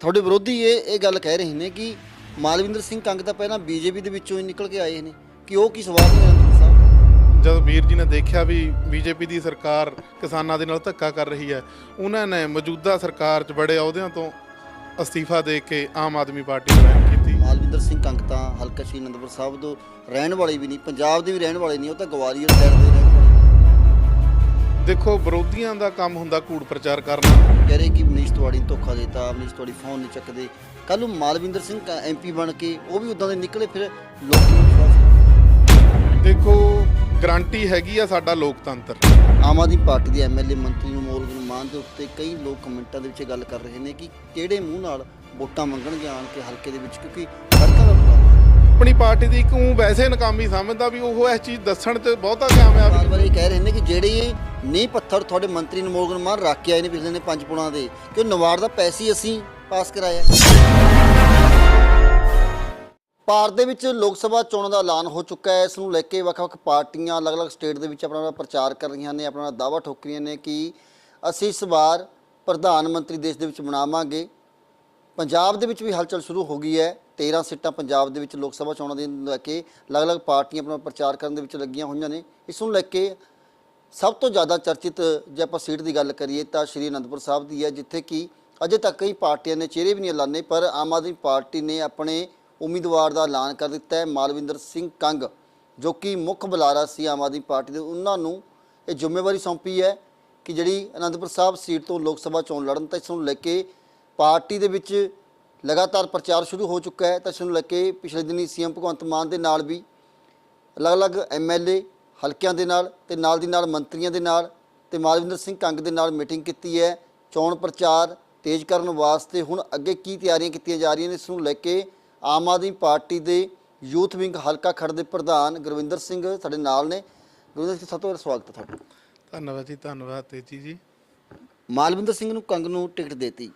ਤੁਹਾਡੇ ਵਿਰੋਧੀ ਇਹ ਇਹ ਗੱਲ ਕਹਿ ਰਹੇ ਨੇ ਕਿ ਮਾਲਵਿੰਦਰ ਸਿੰਘ ਕੰਗ ਤਾਂ ਪਹਿਲਾਂ ਬੀਜੇਪੀ ਦੇ ਵਿੱਚੋਂ ਹੀ ਨਿਕਲ ਕੇ ਆਏ ਨੇ ਕਿ ਉਹ ਕੀ ਸਵਾਲ ਨੇ ਰਣਜੀਤ ਸਾਹਿਬ? ਜਦ ਵੀਰ ਜੀ ਨੇ ਦੇਖਿਆ ਵੀ ਬੀਜੇਪੀ ਦੀ ਸਰਕਾਰ ਕਿਸਾਨਾਂ ਦੇ ਨਾਲ ਧੱਕਾ ਕਰ ਰਹੀ ਹੈ ਉਹਨਾਂ ਨੇ ਮੌਜੂਦਾ ਸਰਕਾਰ 'ਚ ਬੜੇ ਅਹੁਦਿਆਂ ਤੋਂ ਅਸਤੀਫਾ ਦੇ ਕੇ ਆਮ ਆਦਮੀ ਪਾਰਟੀ ਨੂੰ ਜੁਆਇਨ ਕੀਤੀ। ਮਾਲਵਿੰਦਰ ਸਿੰਘ ਕੰਗ ਤਾਂ ਹਲਕਾ ਸ਼੍ਰੀ ਅਨੰਦਪੁਰ ਸਾਹਿਬ ਤੋਂ ਰਹਿਣ ਵਾਲੇ ਵੀ ਨਹੀਂ ਪੰਜਾਬ ਦੇ ਵੀ ਰਹਿਣ ਵਾਲੇ ਨਹੀਂ ਉਹ ਤਾਂ ਗਵਾਲੀਅਰ ਸਾਈਡ ਦੇ ਰਹਿਣ ਵਾਲੇ ਦੇਖੋ ਵਿਰੋਧੀਆਂ ਦਾ ਕੰਮ ਹੁੰਦਾ ਕੂੜ ਪ੍ਰਚਾਰ ਕਰਨਾ ਕਹਿ ਰਹੇ ਕਿ ਮਨੀਸ਼ ਤਿਵਾੜੀ ਨੂੰ ਧੋਖਾ ਦਿੱਤਾ ਮਨੀਸ਼ ਤਿਵਾੜੀ ਫੋਨ ਨਹੀਂ ਚੱਕਦੇ। ਕੱਲ ਨੂੰ ਮਾਲਵਿੰਦਰ ਸਿੰਘ ਐਮਪੀ ਬਣ ਕੇ ਉਹ ਵੀ ਉਦਾਂ ਦੇ ਨਿਕਲੇ ਫਿਰ ਲੋਕ ਨੂੰ ਵਿਸ਼ਵਾਸ ਦੇਖੋ ਗਰੰਟੀ ਹੈਗੀ ਆ ਸਾਡਾ ਲੋਕਤੰਤਰ। ਆਮ ਆਦਮੀ ਪਾਰਟੀ ਦੇ ਐਮਐਲਏ ਮੰਤਰੀ ਨੂੰ ਮੋਲ ਮਾਨ ਦੇ ਉੱਤੇ ਕਈ ਲੋਕ ਕਮੈਂਟਾਂ ਦੇ ਵਿੱਚ ਇਹ ਗੱਲ ਕਰ ਰਹੇ ਨੇ ਕਿ ਕਿਹੜੇ ਮੂੰਹ ਨਾਲ ਵੋਟਾਂ ਮੰਗਣਗੇ ਆਣ ਕੇ ਹਲਕੇ ਦੇ ਵਿੱਚ ਕਿਉਂਕਿ ਆਪਣੀ ਪਾਰਟੀ ਦੀ ਇੱਕ ਊਂ ਵੈਸੇ ਨਕਾਮੀ ਸਮਝਦਾ ਵੀ ਉਹ ਇਸ ਚੀਜ਼ ਦੱਸਣ 'ਤੇ ਬਹੁਤਾ ਕਾਮਯਾਬ ਬਾਰ ਬਾਰ ਇਹ ਕਹਿ ਰਹੇ ਨੇ ਕਿ ਜਿਹੜੇ ਨੀ ਪੱਥਰ ਤੁਹਾਡੇ ਮੰਤਰੀ ਨੂੰ ਮੋਲਗਨ ਮਾਨ ਰੱਖ ਕੇ ਆਏ ਨੇ ਪਿਛਲੇ ਨੇ ਪੰਜ ਪੁਣਾ ਦੇ, ਕਿ ਉਹ ਨਵਾੜ ਦਾ ਪੈਸੇ ਹੀ ਅਸੀਂ ਪਾਸ ਕਰਾਇਆ। ਭਾਰਤ ਦੇ ਵਿੱਚ ਲੋਕ ਸਭਾ ਚੋਣਾਂ ਦਾ ਐਲਾਨ ਹੋ ਚੁੱਕਾ ਹੈ। ਇਸ ਨੂੰ ਲੈ ਕੇ ਵੱਖ-ਵੱਖ ਪਾਰਟੀਆਂ ਅਲੱਗ-ਅਲੱਗ ਸਟੇਟ ਦੇ ਵਿੱਚ ਆਪਣਾ ਆਪਣਾ ਪ੍ਰਚਾਰ ਕਰ ਰਹੀਆਂ ਨੇ। ਆਪਣਾ ਦਾਅਵਾ ਠੋਕ ਰਹੀਆਂ ਨੇ ਕਿ ਅਸੀਂ ਇਸ ਵਾਰ ਪ੍ਰਧਾਨ ਮੰਤਰੀ ਦੇਸ਼ ਦੇ ਵਿੱਚ ਬਣਾਵਾਂਗੇ ਪੰਜਾਬ ਦੇ ਵਿੱਚ ਵੀ ਹਲਚਲ ਸ਼ੁਰੂ ਹੋ ਗਈ ਹੈ। 13 ਸੀਟਾਂ ਪੰਜਾਬ ਦੇ ਵਿੱਚ ਲੋਕ ਸਭਾ ਚੋਣਾਂ ਦੇ ਲੈ ਕੇ ਅਲੱਗ-ਅਲੱਗ ਪਾਰਟੀਆਂ ਆਪਣਾ ਪ੍ਰਚਾਰ ਕਰਨ ਦੇ ਵਿੱਚ ਲੱਗੀਆਂ ਹੋਈਆਂ ਨੇ। ਇਸ ਨੂੰ ਲੈ ਕੇ ਸਭ ਤੋਂ ਜ਼ਿਆਦਾ ਚਰਚਿਤ ਜੇ ਆਪਾਂ ਸੀਟ ਦੀ ਗੱਲ ਕਰੀਏ ਤਾਂ ਸ਼੍ਰੀ ਅਨੰਦਪੁਰ ਸਾਹਿਬ ਦੀ ਹੈ, ਜਿੱਥੇ ਕਿ ਅਜੇ ਤੱਕ ਕਈ ਪਾਰਟੀਆਂ ਨੇ ਚਿਹਰੇ ਵੀ ਨਹੀਂ ਐਲਾਨੇ, ਪਰ ਆਮ ਆਦਮੀ ਪਾਰਟੀ ਨੇ ਆਪਣੇ ਉਮੀਦਵਾਰ ਦਾ ਐਲਾਨ ਕਰ ਦਿੱਤਾ ਹੈ, ਮਾਲਵਿੰਦਰ ਸਿੰਘ ਕੰਗ, ਜੋ ਕਿ ਮੁੱਖ ਬੁਲਾਰਾ ਸੀ ਆਮ ਆਦਮੀ ਪਾਰਟੀ ਦੇ। ਉਹਨਾਂ ਨੂੰ ਇਹ ਜ਼ਿੰਮੇਵਾਰੀ ਸੌਂਪੀ ਹੈ ਕਿ ਜਿਹੜੀ ਅਨੰਦਪੁਰ ਸਾਹਿਬ ਸੀਟ ਤੋਂ ਲੋਕ ਸਭਾ ਚੋਣ ਲੜਨ ਤਾਂ ਇਸ ਨੂੰ ਲੈ ਕੇ ਪਾਰਟੀ ਦੇ ਵਿੱਚ ਲਗਾਤਾਰ ਪ੍ਰਚਾਰ ਸ਼ੁਰੂ ਹੋ ਚੁੱਕਾ ਹੈ ਤਾਂ ਇਸ ਨੂੰ ਲੈ ਕੇ ਪਿਛਲੇ ਦਿਨੀ ਸੀਐਮ ਭਗਵੰਤ ਮਾਨ ਦੇ ਨਾਲ ਵੀ ਅਲੱਗ-ਅਲੱਗ ਐਮਐਲਏ ਹਲਕਿਆਂ ਦੇ ਨਾਲ ਤੇ ਨਾਲ ਦੀ ਨਾਲ ਮੰਤਰੀਆਂ ਦੇ ਨਾਲ ਤੇ ਮਾਲਵਿੰਦਰ ਸਿੰਘ ਕੰਗ ਦੇ ਨਾਲ ਮੀਟਿੰਗ ਕੀਤੀ ਹੈ। ਚੋਣ ਪ੍ਰਚਾਰ ਤੇਜ਼ ਕਰਨ ਵਾਸਤੇ ਹੁਣ ਅੱਗੇ ਕੀ ਤਿਆਰੀਆਂ ਕੀਤੀਆਂ ਜਾ ਰਹੀਆਂ ਨੇ ਇਸ ਨੂੰ ਲੈ ਕੇ ਆਮ ਆਦਮੀ ਪਾਰਟੀ ਦੇ ਯੂਥ ਵਿੰਗ ਹਲਕਾ ਖੜ ਦੇ ਪ੍ਰਧਾਨ ਗੁਰਵਿੰਦਰ ਸਿੰਘ ਸਾਡੇ ਨਾਲ ਨੇ। ਗੁਰਵਿੰਦਰ ਸਿੰਘ ਸਭ ਤੋਂ ਪਹਿਲਾਂ ਸਵਾਗਤ ਹੈ ਤੁਹਾਡਾ। ਧੰਨਵਾਦ ਜੀ ਧੰਨਵਾਦ ਤੇਜੀ ਜੀ। ਮਾਲਵਿੰਦਰ ਸਿੰਘ ਨੂੰ ਕੰਗ ਨੂੰ ਟਿਕਟ ਦੇਤੀ।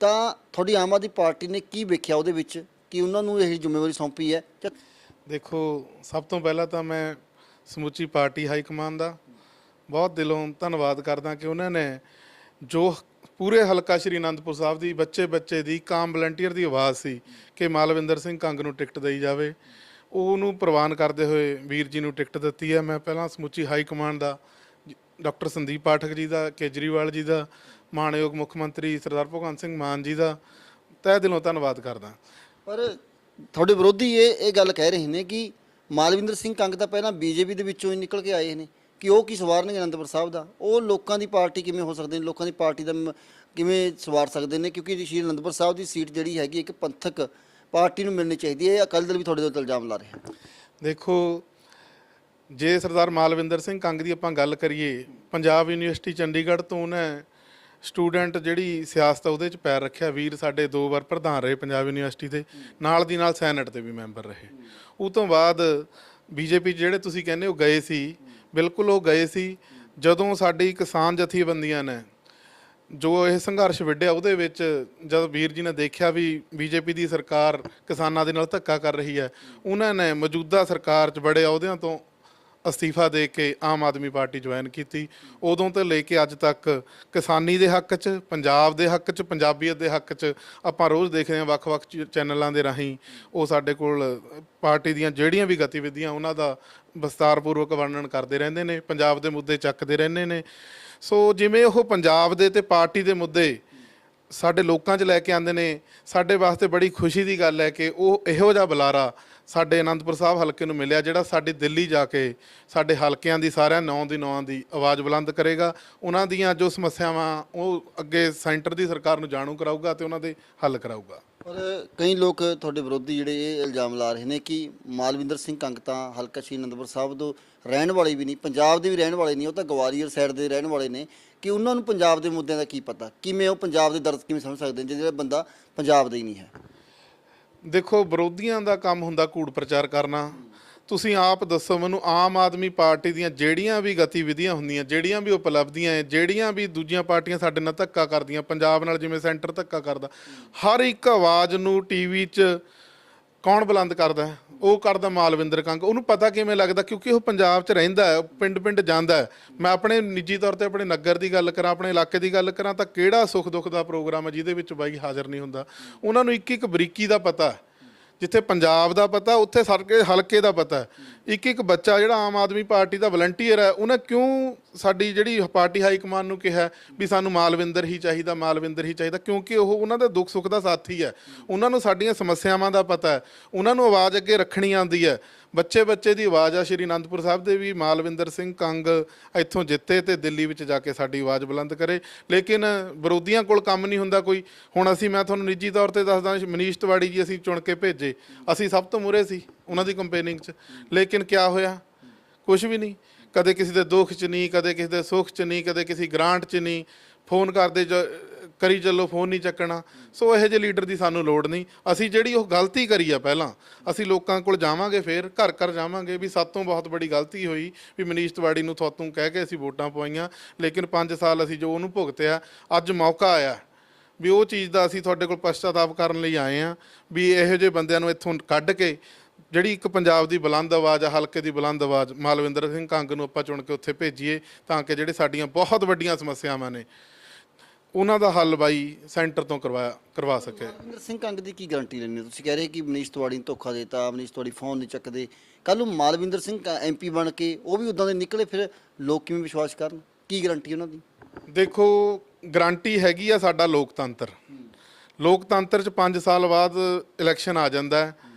ਤਾਂ ਤੁਹਾਡੀ ਆਮ ਆਦਮੀ ਪਾਰਟੀ ਨੇ ਕੀ ਵੇਖਿਆ ਉਹਦੇ ਵਿੱਚ? ਕਿ ਉਹਨਾਂ ਨੂੰ ਇਹ ਜ਼ਿੰਮੇਵਾਰੀ ਸੌਂਪੀ ਹੈ? ਦੇਖੋ, ਸਭ ਤੋਂ ਪਹਿਲਾਂ ਤਾਂ ਮੈਂ ਸਮੁੱਚੀ ਪਾਰਟੀ ਹਾਈ ਕਮਾਨ ਦਾ ਬਹੁਤ ਦਿਲੋਂ ਧੰਨਵਾਦ ਕਰਦਾ ਕਿ ਉਹਨਾਂ ਨੇ ਜੋ ਪੂਰੇ ਹਲਕਾ ਸ਼੍ਰੀ ਅਨੰਦਪੁਰ ਸਾਹਿਬ ਦੀ ਬੱਚੇ ਬੱਚੇ ਦੀ, ਕਾਮ ਵਲੰਟੀਅਰ ਦੀ ਆਵਾਜ਼ ਸੀ ਕਿ ਮਾਲਵਿੰਦਰ ਸਿੰਘ ਕੰਗ ਨੂੰ ਟਿਕਟ ਦੇਈ ਜਾਵੇ। ਉਹਨੂੰ ਪ੍ਰਵਾਨ ਕਰਦੇ ਹੋਏ ਵੀਰ ਜੀ ਨੂੰ ਟਿਕਟ ਦਿੱਤੀ ਹੈ। ਮੈਂ ਪਹਿਲਾਂ ਸਮੁੱਚੀ ਹਾਈ ਕਮਾਂਡ ਦਾ ਡਾਕਟਰ ਸੰਦੀਪ ਪਾਠਕ ਜੀ ਦਾ, ਕੇਜਰੀਵਾਲ ਜੀ ਦਾ ਮਾਣਯੋਗ ਮੁੱਖ ਮੰਤਰੀ ਸਰਦਾਰ ਭਗਵੰਤ ਸਿੰਘ ਮਾਨ ਜੀ ਦਾ ਤਹਿ ਦਿਲੋਂ ਧੰਨਵਾਦ ਕਰਦਾ। ਪਰ ਤੁਹਾਡੇ ਵਿਰੋਧੀ ਇਹ ਇਹ ਗੱਲ ਕਹਿ ਰਹੇ ਨੇ ਕਿ ਮਾਲਵਿੰਦਰ ਸਿੰਘ ਕੰਗ ਤਾਂ ਪਹਿਲਾਂ ਬੀਜੇਪੀ ਦੇ ਵਿੱਚੋਂ ਹੀ ਨਿਕਲ ਕੇ ਆਏ ਨੇ ਕਿ ਉਹ ਕੀ ਸਵਾਰਨਗੇ ਅਨੰਦਪੁਰ ਸਾਹਿਬ ਦਾ? ਉਹ ਲੋਕਾਂ ਦੀ ਪਾਰਟੀ ਕਿਵੇਂ ਹੋ ਸਕਦੇ ਨੇ? ਲੋਕਾਂ ਦੀ ਪਾਰਟੀ ਦਾ ਕਿਵੇਂ ਸਵਾਰ ਸਕਦੇ ਨੇ? ਕਿਉਂਕਿ ਸ਼੍ਰੀ ਅਨੰਦਪੁਰ ਸਾਹਿਬ ਦੀ ਸੀਟ ਜਿਹੜੀ ਹੈਗੀ ਇੱਕ ਪੰਥਕ ਪਾਰਟੀ ਨੂੰ ਮਿਲਣੀ ਚਾਹੀਦੀ ਹੈ। ਇਹ ਅਕਾਲੀ ਦਲ ਵੀ ਤੁਹਾਡੇ ਉੱਤੇ ਇਲਜ਼ਾਮ ਲਾ ਰਿਹਾ। ਦੇਖੋ ਜੇ ਸਰਦਾਰ ਮਾਲਵਿੰਦਰ ਸਿੰਘ ਕੰਗ ਦੀ ਆਪਾਂ ਗੱਲ ਕਰੀਏ ਪੰਜਾਬ ਯੂਨੀਵਰਸਿਟੀ ਚੰਡੀਗੜ੍ਹ ਤੋਂ ਉਹਨੇ ਸਟੂਡੈਂਟ ਜਿਹੜੀ ਸਿਆਸਤ ਆ ਉਹਦੇ ਚ ਪੈਰ ਰੱਖਿਆ। ਵੀਰ ਸਾਡੇ ਦੋ ਵਾਰ ਪ੍ਰਧਾਨ ਰਹੇ ਪੰਜਾਬ ਯੂਨੀਵਰਸਿਟੀ ਦੇ। ਨਾਲ ਦੀ ਨਾਲ ਸੈਨੇਟ ਦੇ ਵੀ ਮੈਂਬਰ ਰਹੇ। ਉਹ ਤੋਂ ਬਾਅਦ ਬੀਜੇਪੀ ਜਿਹੜੇ ਤੁਸੀਂ ਕਹਿੰਦੇ ਹੋ ਗਏ ਸੀ, ਬਿਲਕੁਲ ਉਹ ਗਏ ਸੀ। ਜਦੋਂ ਸਾਡੀ ਕਿਸਾਨ ਜਥੇਬੰਦੀਆਂ ਨੇ ਜੋ ਇਹ ਸੰਘਰਸ਼ ਵਿੱਢਿਆ, ਉਹਦੇ ਵਿੱਚ ਜਦ ਵੀਰ ਜੀ ਨੇ ਦੇਖਿਆ ਵੀ ਬੀਜੇਪੀ ਦੀ ਸਰਕਾਰ ਕਿਸਾਨਾਂ ਦੇ ਨਾਲ ਧੱਕਾ ਕਰ ਰਹੀ ਹੈ, ਉਹਨਾਂ ਨੇ ਮੌਜੂਦਾ ਸਰਕਾਰ 'ਚ ਬੜੇ ਅਹੁਦਿਆਂ ਤੋਂ ਅਸਤੀਫਾ ਦੇ ਕੇ ਆਮ ਆਦਮੀ ਪਾਰਟੀ ਜੁਆਇਨ ਕੀਤੀ। ਉਦੋਂ ਤੋਂ ਲੈ ਕੇ ਅੱਜ ਤੱਕ ਕਿਸਾਨੀ ਦੇ ਹੱਕ 'ਚ, ਪੰਜਾਬ ਦੇ ਹੱਕ 'ਚ, ਪੰਜਾਬੀਅਤ ਦੇ ਹੱਕ 'ਚ ਆਪਾਂ ਰੋਜ਼ ਦੇਖਦੇ ਹਾਂ ਵੱਖ-ਵੱਖ ਚ- ਚੈਨਲਾਂ ਦੇ ਰਾਹੀਂ ਉਹ ਸਾਡੇ ਕੋਲ ਪਾਰਟੀ ਦੀਆਂ ਜਿਹੜੀਆਂ ਵੀ ਗਤੀਵਿਧੀਆਂ ਉਹਨਾਂ ਦਾ ਵਿਸਤਾਰਪੂਰਵਕ ਵਰਣਨ ਕਰਦੇ ਰਹਿੰਦੇ ਨੇ, ਪੰਜਾਬ ਦੇ ਮੁੱਦੇ ਚੱਕਦੇ ਰਹਿੰਦੇ ਨੇ। ਸੋ ਜਿਵੇਂ ਉਹ ਪੰਜਾਬ ਦੇ ਤੇ ਪਾਰਟੀ ਦੇ ਮੁੱਦੇ ਸਾਡੇ ਲੋਕਾਂ 'ਚ ਲੈ ਕੇ ਆਉਂਦੇ ਨੇ, ਸਾਡੇ ਵਾਸਤੇ ਬੜੀ ਖੁਸ਼ੀ ਦੀ ਗੱਲ ਹੈ ਕਿ ਉਹ ਇਹੋ ਜਿਹਾ ਬੁਲਾਰਾ ਸਾਡੇ ਅਨੰਦਪੁਰ ਸਾਹਿਬ ਹਲਕੇ ਨੂੰ ਮਿਲਿਆ, ਜਿਹੜਾ ਸਾਡੀ ਦਿੱਲੀ ਜਾ ਕੇ ਸਾਡੇ ਹਲਕਿਆਂ ਦੀ ਸਾਰਿਆਂ ਨੌਂ ਦੀ ਨੌਂ ਦੀ ਆਵਾਜ਼ ਬੁਲੰਦ ਕਰੇਗਾ। ਉਹਨਾਂ ਦੀਆਂ ਜੋ ਸਮੱਸਿਆਵਾਂ, ਉਹ ਅੱਗੇ ਸੈਂਟਰ ਦੀ ਸਰਕਾਰ ਨੂੰ ਜਾਣੂ ਕਰਾਊਗਾ ਤੇ ਉਹਨਾਂ ਦੇ ਹੱਲ ਕਰਾਊਗਾ। ਪਰ ਕਈ ਲੋਕ ਤੁਹਾਡੇ ਵਿਰੋਧੀ ਜਿਹੜੇ ਇਹ ਇਲਜ਼ਾਮ ਲਾ ਰਹੇ ਨੇ ਕਿ ਮਾਲਵਿੰਦਰ ਸਿੰਘ ਕੰਗ ਤਾਂ ਹਲਕਾ ਸ਼੍ਰੀ ਅਨੰਦਪੁਰ ਸਾਹਿਬ ਤੋਂ ਰਹਿਣ ਵਾਲੇ ਵੀ ਨਹੀਂ, ਪੰਜਾਬ ਦੇ ਵੀ ਰਹਿਣ ਵਾਲੇ ਨਹੀਂ, ਉਹ ਤਾਂ ਗਵਾਲੀਅਰ ਸਾਈਡ ਦੇ ਰਹਿਣ ਵਾਲੇ ਨੇ। ਕਿ ਉਹਨਾਂ ਨੂੰ ਪੰਜਾਬ ਦੇ ਮੁੱਦਿਆਂ ਦਾ ਕੀ ਪਤਾ? ਕਿਵੇਂ ਉਹ ਪੰਜਾਬ ਦੇ ਦਰਦ ਕਿਵੇਂ ਸਮਝ ਸਕਦੇ ਨੇ, ਜਿਹੜਾ ਬੰਦਾ ਪੰਜਾਬ ਦਾ ਹੀ ਨਹੀਂ ਹੈ? ਦੇਖੋ, ਵਿਰੋਧੀਆਂ ਦਾ ਕੰਮ ਹੁੰਦਾ ਕੂੜ ਪ੍ਰਚਾਰ ਕਰਨਾ। ਤੁਸੀਂ ਆਪ ਦੱਸੋ, ਮੈਨੂੰ ਆਮ ਆਦਮੀ ਪਾਰਟੀ ਦੀਆਂ ਜਿਹੜੀਆਂ ਵੀ ਗਤੀਵਿਧੀਆਂ ਹੁੰਦੀਆਂ, ਜਿਹੜੀਆਂ ਵੀ ਉਪਲਬਧੀਆਂ ਹੈ ਜਿਹੜੀਆਂ ਵੀ ਦੂਜੀਆਂ ਪਾਰਟੀਆਂ ਸਾਡੇ ਨਾਲ ਧੱਕਾ ਕਰਦੀਆਂ, ਪੰਜਾਬ ਨਾਲ ਜਿਵੇਂ ਸੈਂਟਰ ਧੱਕਾ ਕਰਦਾ, ਹਰ ਇੱਕ ਆਵਾਜ਼ ਨੂੰ ਟੀਵੀ 'ਚ ਕੌਣ ਬੁਲੰਦ ਕਰਦਾ ਹੈ? ਉਹ ਕਰਦਾ ਮਾਲਵਿੰਦਰ ਕੰਗ। ਉਹਨੂੰ ਪਤਾ ਕਿਵੇਂ ਲੱਗਦਾ? ਕਿਉਂਕਿ ਉਹ ਪੰਜਾਬ 'ਚ ਰਹਿੰਦਾ ਹੈ ਪਿੰਡ ਪਿੰਡ ਜਾਂਦਾ ਹੈ। ਮੈਂ ਆਪਣੇ ਨਿੱਜੀ ਤੌਰ ਤੇ ਆਪਣੇ ਨਗਰ ਦੀ ਗੱਲ ਕਰਾਂ, ਆਪਣੇ ਇਲਾਕੇ ਦੀ ਗੱਲ ਕਰਾਂ, ਤਾਂ ਕਿਹੜਾ ਸੁੱਖ ਦੁੱਖ ਦਾ ਪ੍ਰੋਗਰਾਮ ਹੈ ਜਿਹਦੇ ਵਿੱਚ ਬਾਈ ਹਾਜ਼ਰ ਨਹੀਂ ਹੁੰਦਾ? ਉਹਨਾਂ ਨੂੰ ਇੱਕ ਇੱਕ ਬਰੀਕੀ ਦਾ ਪਤਾ ਹੈ। ਜਿੱਥੇ ਪੰਜਾਬ ਦਾ ਪਤਾ, ਉੱਥੇ ਸਰਕੇ ਹਲਕੇ ਦਾ ਪਤਾ ਇੱਕ ਇੱਕ ਬੱਚਾ ਜਿਹੜਾ ਆਮ ਆਦਮੀ ਪਾਰਟੀ ਦਾ ਵਲੰਟੀਅਰ ਹੈ, ਉਹਨੇ ਕਿਉਂ ਸਾਡੀ ਜਿਹੜੀ ਪਾਰਟੀ ਹਾਈ ਕਮਾਨ ਨੂੰ ਕਿਹਾ ਵੀ ਸਾਨੂੰ ਮਾਲਵਿੰਦਰ ਹੀ ਚਾਹੀਦਾ, ਮਾਲਵਿੰਦਰ ਹੀ ਚਾਹੀਦਾ, ਕਿਉਂਕਿ ਉਹ ਉਹਨਾਂ ਦਾ ਦੁੱਖ ਸੁੱਖ ਦਾ ਸਾਥੀ ਹੈ। ਉਹਨਾਂ ਨੂੰ ਸਾਡੀਆਂ ਸਮੱਸਿਆਵਾਂ ਦਾ ਪਤਾ ਹੈ, ਉਹਨਾਂ ਨੂੰ ਆਵਾਜ਼ ਅੱਗੇ ਰੱਖਣੀ ਆਉਂਦੀ ਹੈ। ਬੱਚੇ ਬੱਚੇ ਦੀ ਆਵਾਜ਼ ਆ, ਸ਼੍ਰੀ ਅਨੰਦਪੁਰ ਸਾਹਿਬ ਦੇ ਵੀ ਮਾਲਵਿੰਦਰ ਸਿੰਘ ਕੰਗ ਇੱਥੋਂ ਜਿੱਤੇ ਤੇ ਦਿੱਲੀ ਵਿੱਚ ਜਾ ਕੇ ਸਾਡੀ ਆਵਾਜ਼ ਬੁਲੰਦ ਕਰੇ। ਲੇਕਿਨ ਵਿਰੋਧੀਆਂ ਕੋਲ ਕੰਮ ਨਹੀਂ ਹੁੰਦਾ ਕੋਈ। ਹੁਣ ਅਸੀਂ, ਮੈਂ ਤੁਹਾਨੂੰ ਨਿੱਜੀ ਤੌਰ ਤੇ ਦੱਸਦਾ, ਮਨੀਸ਼ ਤਿਵਾੜੀ ਜੀ ਅਸੀਂ ਚੁਣ ਕੇ ਭੇਜੇ। ਅਸੀਂ ਸਭ ਤੋਂ ਮੂਹਰੇ ਸੀ ਉਹਨਾਂ ਦੀ ਕੰਪੇਨਿੰਗ 'ਚ। ਲੇਕਿਨ ਕਿਆ ਹੋਇਆ? ਕੁਝ ਵੀ ਨਹੀਂ। ਕਦੇ ਕਿਸੇ ਦੇ ਦੁੱਖ 'ਚ ਨਹੀਂ, ਕਦੇ ਕਿਸੇ ਦੇ ਸੁੱਖ 'ਚ ਨਹੀਂ, ਕਦੇ ਕਿਸੇ ਗ੍ਰਾਂਟ 'ਚ ਨਹੀਂ। ਫੋਨ ਕਰਦੇ ਜ- ਕਰੀ ਚੱਲੋ, ਫੋਨ ਨਹੀਂ ਚੱਕਣਾ। ਸੋ ਇਹੋ ਜਿਹੇ ਲੀਡਰ ਦੀ ਸਾਨੂੰ ਲੋੜ ਨਹੀਂ। ਅਸੀਂ ਜਿਹੜੀ ਉਹ ਗਲਤੀ ਕਰੀ ਆ ਪਹਿਲਾਂ, ਅਸੀਂ ਲੋਕਾਂ ਕੋਲ ਜਾਵਾਂਗੇ ਫੇਰ, ਘਰ ਘਰ ਜਾਵਾਂਗੇ ਵੀ ਸਾਤੋਂ ਬਹੁਤ ਬੜੀ ਗਲਤੀ ਹੋਈ ਵੀ ਮਨੀਸ਼ ਤਿਵਾੜੀ ਨੂੰ ਤੁਹਾਤੋਂ ਕਹਿ ਕੇ ਅਸੀਂ ਵੋਟਾਂ ਪਵਾਈਆਂ। ਲੇਕਿਨ 5 ਸਾਲ ਅਸੀਂ ਜੋ ਉਹਨੂੰ ਭੁਗਤਿਆ, ਅੱਜ ਮੌਕਾ ਆਇਆ ਵੀ ਉਹ ਚੀਜ਼ ਦਾ ਅਸੀਂ ਤੁਹਾਡੇ ਕੋਲ ਪਛਤਾਤਾਪ ਕਰਨ ਲਈ ਆਏ ਆ ਵੀ ਇਹੋ ਜਿਹੇ ਬੰਦਿਆਂ ਨੂੰ ਇੱਥੋਂ ਕੱਢ ਕੇ, ਜਿਹੜੀ ਇੱਕ ਪੰਜਾਬ ਦੀ ਬੁਲੰਦ ਆਵਾਜ਼ ਆ, ਹਲਕੇ ਦੀ ਬੁਲੰਦ ਆਵਾਜ਼, ਮਾਲਵਿੰਦਰ ਸਿੰਘ ਕੰਗ ਨੂੰ ਆਪਾਂ ਚੁਣ ਕੇ ਉੱਥੇ ਭੇਜੀਏ ਤਾਂ ਕਿ ਜਿਹੜੇ ਸਾਡੀਆਂ ਬਹੁਤ ਵੱਡੀਆਂ ਸਮੱਸਿਆਵਾਂ ਨੇ ਉਹਨਾਂ ਦਾ ਹੱਲ ਬਾਈ ਸੈਂਟਰ ਤੋਂ ਕਰਵਾ ਕਰਵਾ ਸਕੇ। ਅਮਰਿੰਦਰ ਸਿੰਘ ਕੰਗ ਦੀ ਕੀ ਗਾਰੰਟੀ ਲੈਣੀ ਤੁਸੀਂ ਕਹਿ ਰਹੇ ਕਿ ਮਨੀਸ਼ ਤਿਵਾੜੀ ਨੂੰ ਧੋਖਾ ਦੇਤਾ ਮਨੀਸ਼ ਤਿਵਾੜੀ ਫੋਨ ਨਹੀਂ ਚੱਕਦੇ। ਕੱਲ ਨੂੰ ਮਾਲਵਿੰਦਰ ਸਿੰਘ ਐਮਪੀ ਬਣ ਕੇ ਉਹ ਵੀ ਉਦਾਂ ਦੇ ਨਿਕਲੇ ਫਿਰ ਲੋਕ ਕਿਵੇਂ ਵਿਸ਼ਵਾਸ ਕਰਨ? ਕੀ ਗਾਰੰਟੀ ਉਹਨਾਂ ਦੀ? ਦੇਖੋ ਗਰੰਟੀ ਹੈਗੀ ਆ ਸਾਡਾ ਲੋਕਤੰਤਰ। ਲੋਕਤੰਤਰ ਚ 5 ਸਾਲ ਬਾਅਦ ਇਲੈਕਸ਼ਨ ਆ ਜਾਂਦਾ ਹੈ।